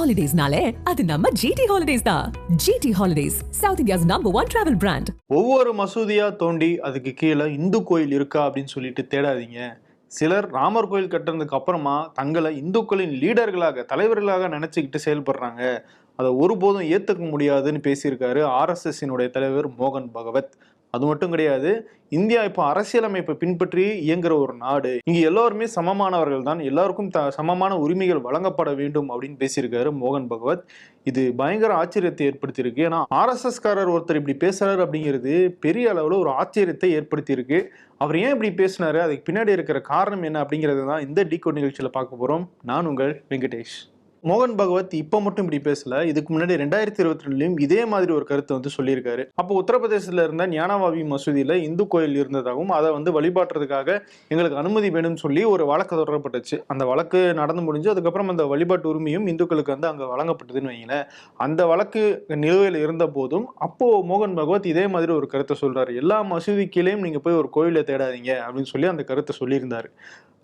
ஹாலிடேஸ்னாலே அது நம்ம ஜிடி ஹாலிடேஸ் தான். GT holidays south India's number one travel brand ஒவ்வொரு மசூதியா தோண்டி அதுக்கு கீழே இந்து கோயில் இருக்கா அப்படின்னு சொல்லிட்டு தேடாதீங்க. சிலர் ராமர் கோயில் கட்டுறதுக்கு அப்புறமா தங்களை இந்துக்களின் லீடர்களாக தலைவர்களாக நினைச்சுக்கிட்டு செயல்படுறாங்க. அதை ஒருபோதும் ஏத்துக்க முடியாதுன்னு பேசியிருக்காரு ஆர்எஸ்எஸ்ஸினுடைய தலைவர் மோகன் பகவத். அது மட்டும் கிடையாது இந்தியா இப்போ அரசியலமைப்பை பின்பற்றி இயங்குற ஒரு நாடு. இங்கே எல்லோருமே சமமானவர்கள் தான். எல்லாருக்கும் த சமமான உரிமைகள் வழங்கப்பட வேண்டும் அப்படின்னு பேசியிருக்காரு மோகன் பகவத். இது பயங்கர ஆச்சரியத்தை ஏற்படுத்தியிருக்கு. ஏன்னா ஆர்எஸ்எஸ்காரர் ஒருத்தர் இப்படி பேசுறாரு அப்படிங்கிறது பெரிய அளவில் ஒரு ஆச்சரியத்தை ஏற்படுத்தியிருக்கு. அவர் ஏன் இப்படி பேசினாரு? அதுக்கு பின்னாடி இருக்கிற காரணம் என்ன அப்படிங்கிறது தான் இந்த டிகோட் நிகழ்ச்சியில் பார்க்க போகிறோம் நான் உங்கள் வெங்கடேஷ். மோகன் பகவத் இப்போ மட்டும் இப்படி பேசல. இதுக்கு முன்னாடி ரெண்டாயிரத்தி இருபத்தி ரெண்டுலயும் இதே மாதிரி ஒரு கருத்தை வந்து சொல்லியிருக்காரு. அப்போ உத்தரப்பிரதேசத்துல இருந்த ஞானவாவி மசூதியில இந்து கோயில் இருந்ததாகவும் அதை வந்து வழிபாட்டுறதுக்காக எங்களுக்கு அனுமதி வேணும்னு சொல்லி ஒரு வழக்கு தொடரப்பட்டுச்சு. அந்த வழக்கு நடந்து முடிஞ்சு அதுக்கப்புறம் அந்த வழிபாட்டு உரிமையும் இந்துக்களுக்கு வந்து அங்கே வழங்கப்பட்டதுன்னு வைங்களேன் அந்த வழக்கு நிலுவையில் இருந்த போதும் அப்போ மோகன் பகவத் இதே மாதிரி ஒரு கருத்தை சொல்றாரு. எல்லா மசூதி கீழேயும் நீங்க போய் ஒரு கோயிலை தேடாதீங்க அப்படின்னு சொல்லி அந்த கருத்தை சொல்லியிருந்தாரு.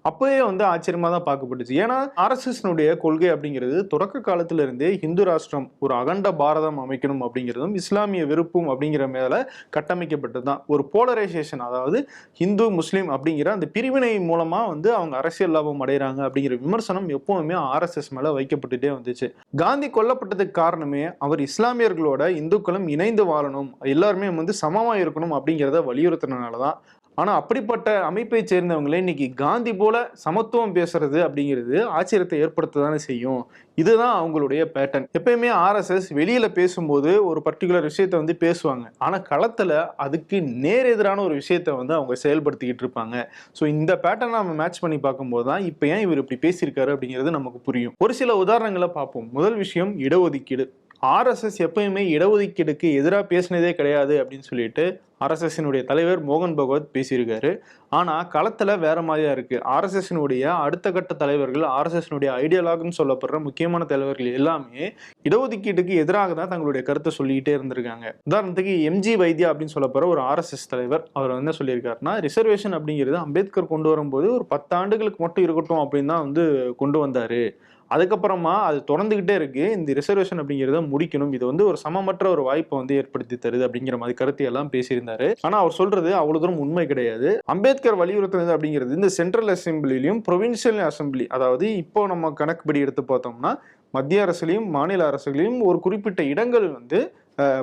அப்பவே வந்து ஆச்சரியமாக தான் பார்க்கப்பட்டுச்சு. ஏன்னா ஆர்எஸ்எஸ்னுடைய கொள்கை அப்படிங்கிறது தொடக்க காலத்திலிருந்தே ஹிந்து இந்து ராஷ்டிரம் ஒரு அகண்ட பாரதம் அமைக்கணும் அப்படிங்கிறதும் இஸ்லாமிய விருப்பம் அப்படிங்கிற மேல கட்டமைக்கப்பட்டது தான் ஒரு போலரைசேஷன் அதாவது ஹிந்து முஸ்லீம் அப்படிங்கிற அந்த பிரிவினை மூலமாக வந்து அவங்க அரசியல் லாபம் அடைகிறாங்க அப்படிங்கிற விமர்சனம் எப்பவுமே ஆர்எஸ்எஸ் மேலே வைக்கப்பட்டுட்டே வந்துச்சு. காந்தி கொல்லப்பட்டதுக்கு காரணமே அவர் இஸ்லாமியர்களோட இந்துக்களும் இணைந்து வாழணும் எல்லாருமே வந்து சமமாக இருக்கணும் அப்படிங்கிறத வலியுறுத்தினால தான் ஆனால் அப்படிப்பட்ட அமைப்பை சேர்ந்தவங்களே இன்னைக்கு காந்தி போல சமத்துவம் பேசுறது அப்படிங்கிறது ஆச்சரியத்தை ஏற்படுத்த தானே செய்யும். இதுதான் அவங்களுடைய பேட்டர்ன் எப்பயுமே ஆர்எஸ்எஸ் வெளியில பேசும்போது ஒரு பர்டிகுலர் விஷயத்த வந்து பேசுவாங்க. ஆனால் களத்தில் அதுக்கு நேர் எதிரான ஒரு விஷயத்த வந்து அவங்க செயல்படுத்திக்கிட்டு இருப்பாங்க. ஸோ இந்த பேட்டர்னை நம்ம மேட்ச் பண்ணி பார்க்கும்போது தான் இப்போ ஏன் இவர் இப்படி பேசியிருக்காரு அப்படிங்கிறது நமக்கு புரியும். ஒரு சில உதாரணங்களை பார்ப்போம். முதல் விஷயம் இடஒதுக்கீடு. ஆர்எஸ்எஸ் எப்பயுமே இடஒதுக்கீடுக்கு எதிராக பேசினதே கிடையாது அப்படின்னு சொல்லிட்டு ஆர்எஸ்எஸ்னுடைய தலைவர் மோகன் பகவத் பேசியிருக்காரு. ஆனால் களத்தில் வேற மாதிரியா இருக்குது ஆர்எஸ்எஸ்னுடைய அடுத்த கட்ட தலைவர்கள் ஆர்எஸ்எஸ்னுடைய ஐடியாலாகுன்னு சொல்லப்படுற முக்கியமான தலைவர்கள் எல்லாமே இடஒதுக்கீட்டுக்கு எதிராக தான் தங்களுடைய கருத்தை சொல்லிக்கிட்டே இருந்திருக்காங்க. உதாரணத்துக்கு எம்ஜி வைத்தியா அப்படின்னு சொல்லப்படுற ஒரு ஆர்எஸ்எஸ் தலைவர் அவர் என்ன சொல்லியிருக்காருன்னா ரிசர்வேஷன் அப்படிங்கிறது அம்பேத்கர் கொண்டு வரும்போது ஒரு பத்தாண்டுகளுக்கு மட்டும் இருக்கட்டும் அப்படின்னு தான் வந்து கொண்டு வந்தார். அதுக்கப்புறமா அது தொடர்ந்துக்கிட்டே இருக்கு. இந்த ரிசர்வேஷன் அப்படிங்கிறத முடிக்கணும். இது வந்து ஒரு சமமற்ற ஒரு வாய்ப்பை வந்து ஏற்படுத்தி தருது அப்படிங்கிற மாதிரி கருத்தை எல்லாம் சொல்லியிருந்தாரு. ஆனா அவர் சொல்றது அவ்வளவு தூரம் உண்மை கிடையாது. அம்பேத்கர் வலியுறுத்தினது அப்படிங்கிறது இந்த சென்ட்ரல் அசம்பிளிலையும் ப்ரொவின்சியல் அசம்பிளி அதாவது இப்போ நம்ம கணக்குப்படி எடுத்து பார்த்தோம்னா மத்திய அரசுலையும் மாநில அரசுகளையும் ஒரு குறிப்பிட்ட இடங்கள் வந்து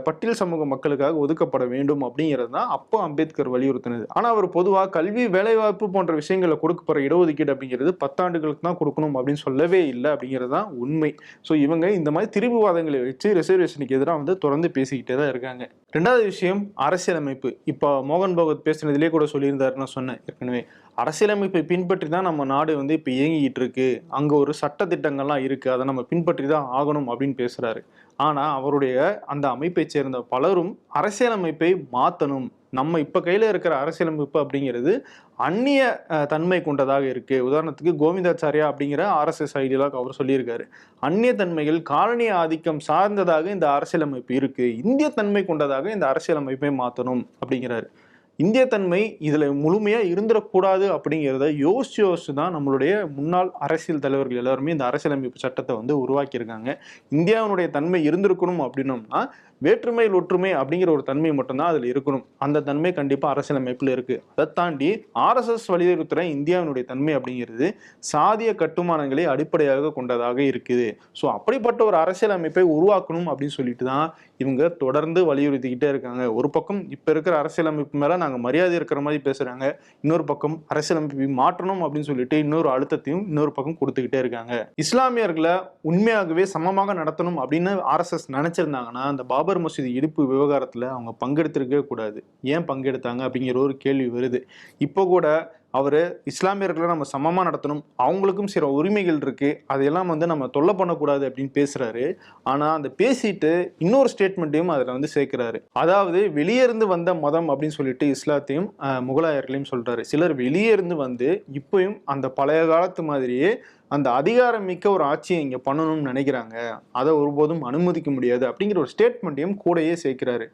பட்டியல் சமூக மக்களுக்காக ஒதுக்கப்பட வேண்டும் அப்படிங்கிறது தான் அப்போ அம்பேத்கர் வலியுறுத்தினது. ஆனால் அவர் பொதுவாக கல்வி வேலைவாய்ப்பு போன்ற விஷயங்களை கொடுக்கப்படுற இடஒதுக்கீடு அப்படிங்கிறது பத்தாண்டுகளுக்கு தான் கொடுக்கணும் அப்படின்னு சொல்லவே இல்லை அப்படிங்கிறது தான் உண்மை. ஸோ இவங்க இந்த மாதிரி திரிபுவாதங்களை வச்சு ரிசர்வேஷனுக்கு எதிராக வந்து தொடர்ந்து பேசிக்கிட்டே தான் இருக்காங்க. ரெண்டாவது விஷயம் அரசியலமைப்பு. இப்போ மோகன் பகவத் பேசினதிலே கூட சொல்லியிருந்தாருன்னு சொன்னேன் ஏற்கனவே. அரசியலமைப்பை பின்பற்றி தான் நம்ம நாடு வந்து இப்போ இயங்கிக்கிட்டு இருக்கு. அங்கே ஒரு சட்ட திட்டங்கள்லாம் இருக்குது அதை நம்ம பின்பற்றி தான் ஆகணும் அப்படின்னு பேசுகிறாரு ஆனால் அவருடைய அந்த அமைப்பை சேர்ந்த பலரும் அரசியலமைப்பை மாற்றணும் நம்ம இப்போ கையில் இருக்கிற அரசியலமைப்பு அப்படிங்கிறது அந்நிய தன்மை கொண்டதாக இருக்கு. உதாரணத்துக்கு கோவிந்தாச்சாரியா அப்படிங்கிற ஆர்எஸ்எஸ் ஐடியலாக அவர் சொல்லியிருக்காரு. அந்நிய தன்மைகள் காலனி ஆதிக்கம் சார்ந்ததாக இந்த அரசியலமைப்பு இருக்கு. இந்திய தன்மை கொண்டதாக இந்த அரசியலமைப்பை மாற்றணும் அப்படிங்கிறாரு. இந்திய தன்மை இதில் முழுமையாக இருந்துடக்கூடாது அப்படிங்கிறத யோசிச்சு யோசிச்சு தான் நம்மளுடைய முன்னாள் அரசியல் தலைவர்கள் எல்லாருமே இந்த அரசியலமைப்பு சட்டத்தை வந்து உருவாக்கியிருக்காங்க. இந்தியாவினுடைய தன்மை இருந்திருக்கணும் அப்படின்னோம்னா வேற்றுமையில் ஒற்றுமை அப்படிங்கிற ஒரு தன்மை மட்டும்தான் அதில் இருக்கணும். அந்த தன்மை கண்டிப்பாக அரசியலமைப்பில் இருக்குது அதை தாண்டி ஆர்எஸ்எஸ் வலியுறுத்துகிற இந்தியாவினுடைய தன்மை அப்படிங்கிறது சாதிய கட்டுமானங்களை அடிப்படையாக கொண்டதாக இருக்குது. ஸோ அப்படிப்பட்ட ஒரு அரசியலமைப்பை உருவாக்கணும் அப்படின்னு சொல்லிட்டு தான் இவங்க தொடர்ந்து வலியுறுத்திக்கிட்டே இருக்காங்க. ஒரு பக்கம் இப்போ இருக்கிற அரசியலமைப்பு மேலே நாங்கள் மரியாதை இருக்கிற மாதிரி பேசுகிறாங்க இன்னொரு பக்கம் அரசியலமைப்பை மாற்றணும் அப்படின்னு சொல்லிட்டு இன்னொரு அழுத்தத்தையும் இன்னொரு பக்கம் கொடுத்துக்கிட்டே இருக்காங்க. இஸ்லாமியர்களை உண்மையாகவே சமமாக நடத்தணும் அப்படின்னு ஆர்எஸ்எஸ் நினைச்சிருந்தாங்கன்னா அந்த பாபர் மசூதி இடிப்பு விவகாரத்தில் அவங்க பங்கெடுத்திருக்கவே கூடாது. ஏன் பங்கெடுத்தாங்க அப்படிங்கிற ஒரு கேள்வி வருது. இப்போ கூட அவர் இஸ்லாமியர்களை நம்ம சமமாக நடத்தணும் அவங்களுக்கும் சில உரிமைகள் இருக்குது அதையெல்லாம் வந்து நம்ம தொல்லை பண்ணக்கூடாது அப்படின்னு பேசுகிறாரு ஆனால் அந்த பேசிட்டு இன்னொரு ஸ்டேட்மெண்ட்டையும் அதில் வந்து சேர்க்கிறாரு. அதாவது வெளியே இருந்து வந்த மதம் அப்படின்னு சொல்லிட்டு இஸ்லாத்தையும் முகலாயர்களையும் சொல்கிறாரு சிலர் வெளியே இருந்து வந்து இப்பயும் அந்த பழைய காலத்து மாதிரியே அந்த அதிகாரம் மிக்க ஒரு ஆட்சியை இங்கே பண்ணணும்னு நினைக்கிறாங்க. அதை ஒருபோதும் அனுமதிக்க முடியாது அப்படிங்கிற ஒரு ஸ்டேட்மெண்ட்டையும் கூடயே சேர்க்கிறாரு.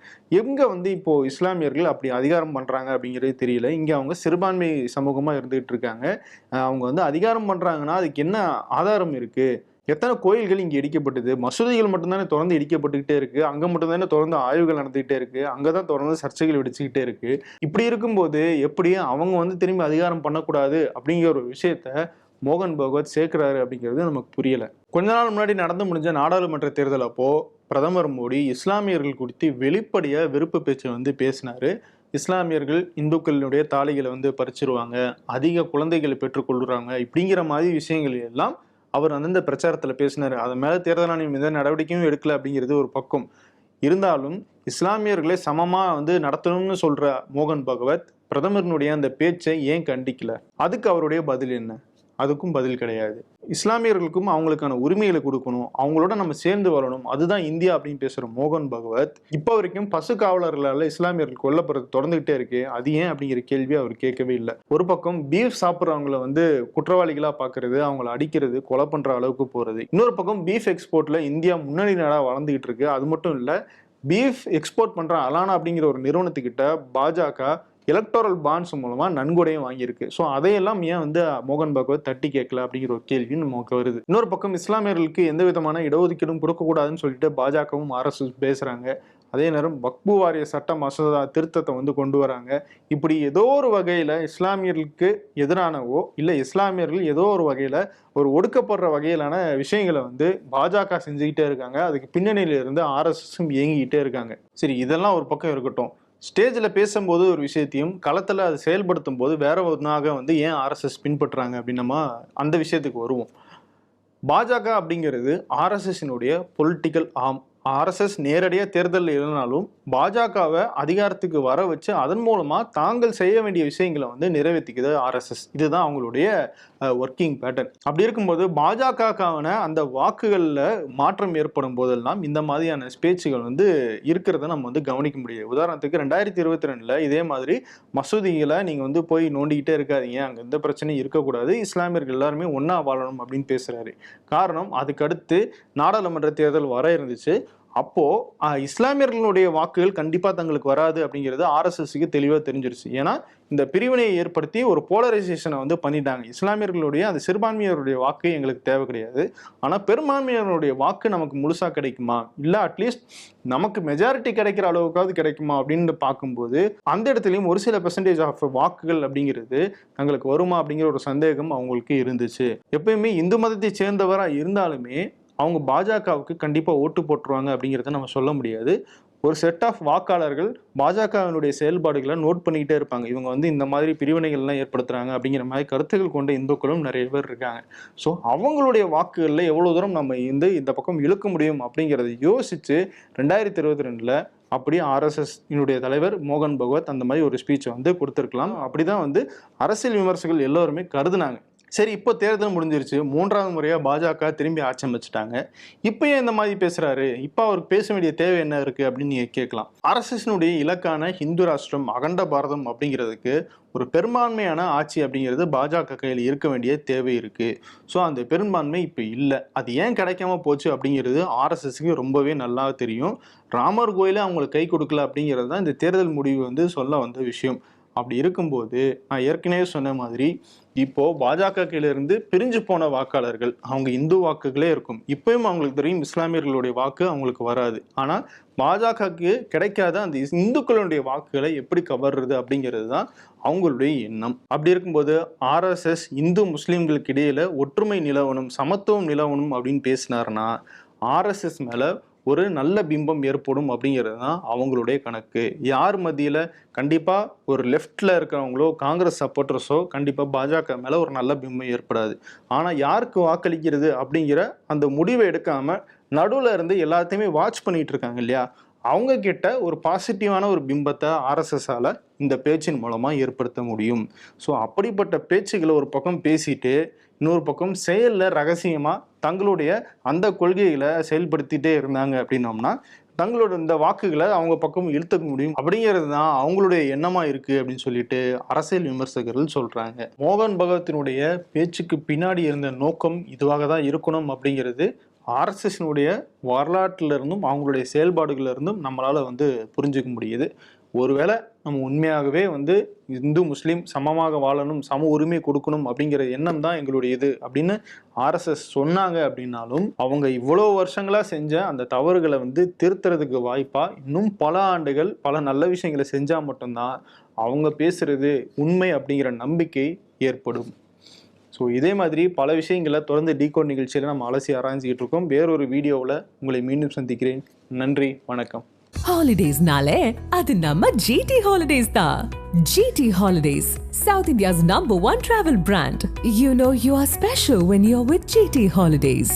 எங்கே வந்து இப்போது இஸ்லாமியர்கள் அப்படி அதிகாரம் பண்ணுறாங்க அப்படிங்கிறது தெரியல. இங்கே அவங்க சிறுபான்மை சமூகமாக இருந்துகிட்டு இருக்காங்க. அவங்க வந்து அதிகாரம் பண்ணுறாங்கன்னா அதுக்கு என்ன ஆதாரம் இருக்குது எத்தனை கோயில்கள் இங்கே இடிக்கப்பட்டது? மசூதிகள் மட்டும்தானே தொடர்ந்து இடிக்கப்பட்டுக்கிட்டே இருக்குது அங்கே மட்டும்தானே தொடர்ந்து ஆய்வுகள் நடந்துக்கிட்டே இருக்குது அங்கே தான் தொடர்ந்து சர்ச்சைகள் வெடிச்சுக்கிட்டே இருக்குது இப்படி இருக்கும்போது எப்படி அவங்க வந்து திரும்பி அதிகாரம் பண்ணக்கூடாது அப்படிங்கிற ஒரு விஷயத்த மோகன் பகவத் சேர்க்கிறாரு அப்படிங்கிறது நமக்கு புரியலை. கொஞ்ச நாள் முன்னாடி நடந்து முடிஞ்ச நாடாளுமன்ற தேர்தல் அப்போ பிரதமர் மோடி இஸ்லாமியர்கள் குறித்து வெளிப்படையாக விருப்ப பேச்சை வந்து பேசினாரு. இஸ்லாமியர்கள் இந்துக்களினுடைய தாலிகளை வந்து பறிச்சிருவாங்க அதிக குழந்தைகளை பெற்றுக்கொள்கிறாங்க இப்படிங்கிற மாதிரி விஷயங்கள் எல்லாம் அவர் அந்தந்த பிரச்சாரத்தில் பேசினார். அது மேலே தேர்தல் ஆணையம் எந்த நடவடிக்கையும் எடுக்கல அப்படிங்கிறது ஒரு பக்கம். இருந்தாலும் இஸ்லாமியர்களை சமமாக வந்து நடத்தணும்னு சொல்கிற மோகன் பகவத் பிரதமரினுடைய அந்த பேச்சை ஏன் கண்டிக்கல? அதுக்கு அவருடைய பதில் என்ன? அதுக்கும் பதில் கிடையாது. இஸ்லாமியர்களுக்கும் அவங்களுக்கான உரிமைகளை கொடுக்கணும். அவங்களோட நம்ம சேர்ந்து வரணும் அதுதான் இந்தியா அப்படின்னு பேசுற மோகன் பகவத். இப்போ வரைக்கும் பசு காவலர்களால் இஸ்லாமியர்கள் கொல்லப்படுறது தொடர்ந்துகிட்டே இருக்கு அது ஏன் அப்படிங்கிற கேள்வி அவர் கேட்கவே இல்லை. ஒரு பக்கம் பீஃப் சாப்பிட்றவங்கள வந்து குற்றவாளிகளா பார்க்கறது அவங்கள அடிக்கிறது கொலை பண்ற அளவுக்கு போறது. இன்னொரு பக்கம் பீஃப் எக்ஸ்போர்ட்ல இந்தியா முன்னணி நாடா வளர்ந்துகிட்டு இருக்கு. அது மட்டும் இல்ல பீஃப் எக்ஸ்போர்ட் பண்ற அலானா அப்படிங்கிற ஒரு நிறுவனத்துக்கிட்ட பாஜக எலக்டோரல் பாண்ட்ஸ் மூலமா நன்கொடையும் வாங்கியிருக்கு. ஸோ அதையெல்லாம் ஏன் வந்து மோகன் பாகவத் தட்டி கேட்கல அப்படிங்கிற ஒரு கேள்வி நமக்கு வருது. இன்னொரு பக்கம் இஸ்லாமியர்களுக்கு எந்த விதமான இடஒதுக்கீடும் கொடுக்கக்கூடாதுன்னு சொல்லிட்டு பாஜகவும் அரசு பேசுறாங்க. அதே நேரம் வக்பு வாரிய சட்ட மசோதா திருத்தத்தை வந்து கொண்டு வராங்க. இப்படி ஏதோ ஒரு வகையில இஸ்லாமியர்களுக்கு எதிரானவோ இல்லை இஸ்லாமியர்கள் ஏதோ ஒரு வகையில ஒரு ஒடுக்கப்படுற வகையிலான விஷயங்களை வந்து பாஜக செஞ்சுக்கிட்டே இருக்காங்க. அதுக்கு பின்னணியில இருந்து ஆர்எஸ்எஸும் இயங்கிக்கிட்டே இருக்காங்க. சரி இதெல்லாம் ஒரு பக்கம் இருக்கட்டும். ஸ்டேஜில் பேசும்போது ஒரு விஷயத்தையும் களத்தில் அதை செயல்படுத்தும் போது வேற ஒன்றாக வந்து ஏன் ஆர்எஸ்எஸ் பின்பற்றுறாங்க அப்படின்னு நம்ம அந்த விஷயத்துக்கு வருவோம். பாஜக அப்படிங்கிறது ஆர்எஸ்எஸ்னுடைய பொலிட்டிக்கல் ஆம் ஆர்எஸ்எஸ் நேரடியாக தேர்தலில் இல்லைனாலும் பாஜகவை அதிகாரத்துக்கு வர வச்சு அதன் மூலமாக தாங்கள் செய்ய வேண்டிய விஷயங்களை வந்து நிறைவேற்றிக்குது ஆர்எஸ்எஸ் இதுதான் அவங்களுடைய ஒர்க்கிங் பேட்டர்ன் அப்படி இருக்கும்போது பாஜகக்கான அந்த வாக்குகளில் மாற்றம் ஏற்படும் போதெல்லாம் இந்த மாதிரியான பேச்சுகள் வந்து இருக்கிறத நம்ம வந்து கவனிக்க முடியாது. உதாரணத்துக்கு ரெண்டாயிரத்தி இருபத்தி ரெண்டில் இதே மாதிரி மசூதிகளை நீங்கள் வந்து போய் நோண்டிக்கிட்டே இருக்காதீங்க. அங்கே எந்த பிரச்சனையும் இருக்கக்கூடாது. இஸ்லாமியர்கள் எல்லாருமே ஒன்றா வாழணும் அப்படின்னு பேசுகிறாரு காரணம் அதுக்கடுத்து நாடாளுமன்ற தேர்தல் வர இருந்துச்சு. அப்போ இஸ்லாமியர்களுடைய வாக்குகள் கண்டிப்பா தங்களுக்கு வராது அப்படிங்கிறது ஆர்எஸ்எஸ்க்கு தெளிவாக தெரிஞ்சிருச்சு. ஏன்னா இந்த பிரிவினையை ஏற்படுத்தி ஒரு போலரைசேஷனை வந்து பண்ணிட்டாங்க. இஸ்லாமியர்களுடைய அந்த சிறுபான்மையினருடைய வாக்கு எங்களுக்கு தேவை கிடையாது. ஆனால் பெரும்பான்மையினருடைய வாக்கு நமக்கு முழுசாக கிடைக்குமா? இல்லை அட்லீஸ்ட் நமக்கு மெஜாரிட்டி கிடைக்கிற அளவுக்காவது கிடைக்குமா? அப்படின்னு பார்க்கும்போது அந்த இடத்துலையும் ஒரு சில பெர்சன்டேஜ் ஆஃப் வாக்குகள் அப்படிங்கிறது தங்களுக்கு வருமா அப்படிங்கிற ஒரு சந்தேகம் அவங்களுக்கு இருந்துச்சு. எப்பயுமே இந்து மதத்தை சேர்ந்தவராக இருந்தாலுமே அவங்க பாஜகவுக்கு கண்டிப்பாக ஓட்டு போட்டுருவாங்க அப்படிங்கிறத நம்ம சொல்ல முடியாது. ஒரு செட் ஆஃப் வாக்காளர்கள் பாஜகவினுடைய செயல்பாடுகளை நோட் பண்ணிக்கிட்டே இருப்பாங்க. இவங்க வந்து இந்த மாதிரி பிரிவினைகள்லாம் ஏற்படுத்துகிறாங்க அப்படிங்கிற மாதிரி கருத்துக்கள் கொண்ட இந்துக்களும் நிறைய பேர் இருக்காங்க. ஸோ அவங்களுடைய வாக்குகளில் எவ்வளோ தூரம் நம்ம இந்த இந்த பக்கம் இழுக்க முடியும் அப்படிங்கிறத யோசித்து ரெண்டாயிரத்தி இருபத்தி ரெண்டில் அப்படி ஆர்எஸ்எஸ்னுடைய தலைவர் மோகன் பகவத் அந்த மாதிரி ஒரு ஸ்பீச்சை வந்து கொடுத்துருக்கலாம். அப்படி தான் வந்து அரசியல் விமர்சகர்கள் எல்லோருமே கருதுனாங்க. சரி இப்போ தேர்தல் முடிஞ்சிருச்சு. மூன்றாவது முறையாக பாஜக திரும்பி ஆட்சி அமைச்சிட்டாங்க இப்போ ஏன் இந்த மாதிரி பேசுகிறாரு இப்போ அவருக்கு பேச வேண்டிய தேவை என்ன இருக்குது அப்படின்னு நீங்கள் கேட்கலாம். அரசினுடைய இலக்கான ஹிந்து ராஷ்டிரம் அகண்ட பாரதம் அப்படிங்கிறதுக்கு ஒரு பெரும்பான்மையான ஆட்சி அப்படிங்கிறது பாஜக கையில் இருக்க வேண்டிய தேவை இருக்குது ஸோ அந்த பெரும்பான்மை இப்போ இல்லை. அது ஏன் கிடைக்காம போச்சு அப்படிங்கிறது ஆர்எஸ்எஸ்க்கு ரொம்பவே நல்லா தெரியும். ராமர் கோயிலே அவங்களுக்கு கை கொடுக்கல அப்படிங்கிறது தான் இந்த தேர்தல் முடிவு வந்து சொல்ல வந்த விஷயம். அப்படி இருக்கும்போது நான் ஏற்கனவே சொன்ன மாதிரி இப்போ பாஜக இருந்து பிரிஞ்சு போன வாக்காளர்கள் அவங்க இந்து வாக்குகளே இருக்கும். இப்பயும் அவங்களுக்கு தெரியும் இஸ்லாமியர்களுடைய வாக்கு அவங்களுக்கு வராது. ஆனால் பாஜகவுக்கு கிடைக்காத அந்த இந்துக்களுடைய வாக்குகளை எப்படி கவர்றது அப்படிங்கிறது தான் அவங்களுடைய எண்ணம். அப்படி இருக்கும்போது ஆர்எஸ்எஸ் இந்து முஸ்லீம்களுக்கு இடையில ஒற்றுமை நிலவணும் சமத்துவம் நிலவணும் அப்படின்னு பேசினாருன்னா ஆர்எஸ்எஸ் மேலே ஒரு நல்ல பிம்பம் ஏற்படும் அப்படிங்கிறது தான் அவங்களுடைய கணக்கு. யார் மத்தியில் கண்டிப்பாக ஒரு லெஃப்டில் இருக்கிறவங்களோ காங்கிரஸ் சப்போர்ட்டர்ஸோ கண்டிப்பாக பாஜக மேலே ஒரு நல்ல பிம்பம் ஏற்படாது. ஆனால் யாருக்கு வாக்களிக்கிறது அப்படிங்கிற அந்த முடிவை எடுக்காமல் நடுவில் இருந்து எல்லாத்தையுமே வாட்ச் பண்ணிகிட்டு இருக்காங்க இல்லையா? அவங்க கிட்ட ஒரு பாசிட்டிவான ஒரு பிம்பத்தை ஆர்எஸ்எஸ்ஸால் இந்த பேச்சின் மூலமாக ஏற்படுத்த முடியும். ஸோ அப்படிப்பட்ட பேச்சுகளை ஒரு பக்கம் பேசிட்டு இன்னொரு பக்கம் செயலில் ரகசியமாக தங்களுடைய அந்த கொள்கைகளை செயல்படுத்திட்டே இருந்தாங்க அப்படின்னோம்னா தங்களோட இந்த வாக்குகளை அவங்க பக்கம் இழுத்துக்க முடியும். அப்படிங்கிறது தான் அவங்களுடைய எண்ணமா இருக்கு அப்படின்னு சொல்லிட்டு அரசியல் விமர்சகர்கள் சொல்றாங்க. மோகன் பகவத்தினுடைய பேச்சுக்கு பின்னாடி இருந்த நோக்கம் இதுவாக தான் இருக்கணும் அப்படிங்கிறது ஆர்எஸ்எஸ்னுடைய வரலாற்றிலிருந்தும் அவங்களுடைய செயல்பாடுகளிலிருந்தும் நம்மளால் வந்து புரிஞ்சுக்க முடியுது. ஒருவேளை நம்ம உண்மையாகவே வந்து இந்து முஸ்லீம் சமமாக வாழணும் சம உரிமை கொடுக்கணும் அப்படிங்கிற எண்ணம் தான் எங்களுடைய இது அப்படின்னு ஆர்எஸ்எஸ் சொன்னாங்க அப்படின்னாலும் அவங்க இவ்வளோ வருஷங்களாக செஞ்ச அந்த தவறுகளை வந்து திருத்துறதுக்கு வாய்ப்பாக இன்னும் பல ஆண்டுகள் பல நல்ல விஷயங்களை செஞ்சால் மட்டும்தான் அவங்க பேசுறது உண்மை அப்படிங்கிற நம்பிக்கை ஏற்படும். ஸோ இதே மாதிரி பல விஷயங்களை தொடர்ந்து டீகோட் நிகழ்ச்சியில் நம்ம அலசி ஆராய்ஞ்சிக்கிட்டு இருக்கோம். வேறொரு வீடியோவில் உங்களை மீண்டும் சந்திக்கிறேன். நன்றி வணக்கம். ஹாலிடேஸ்னாலே அது நம்ம ஜிடி ஹாலிடேஸ் தான் GT holidays south India's number one travel brand you know you are special when you are with GT holidays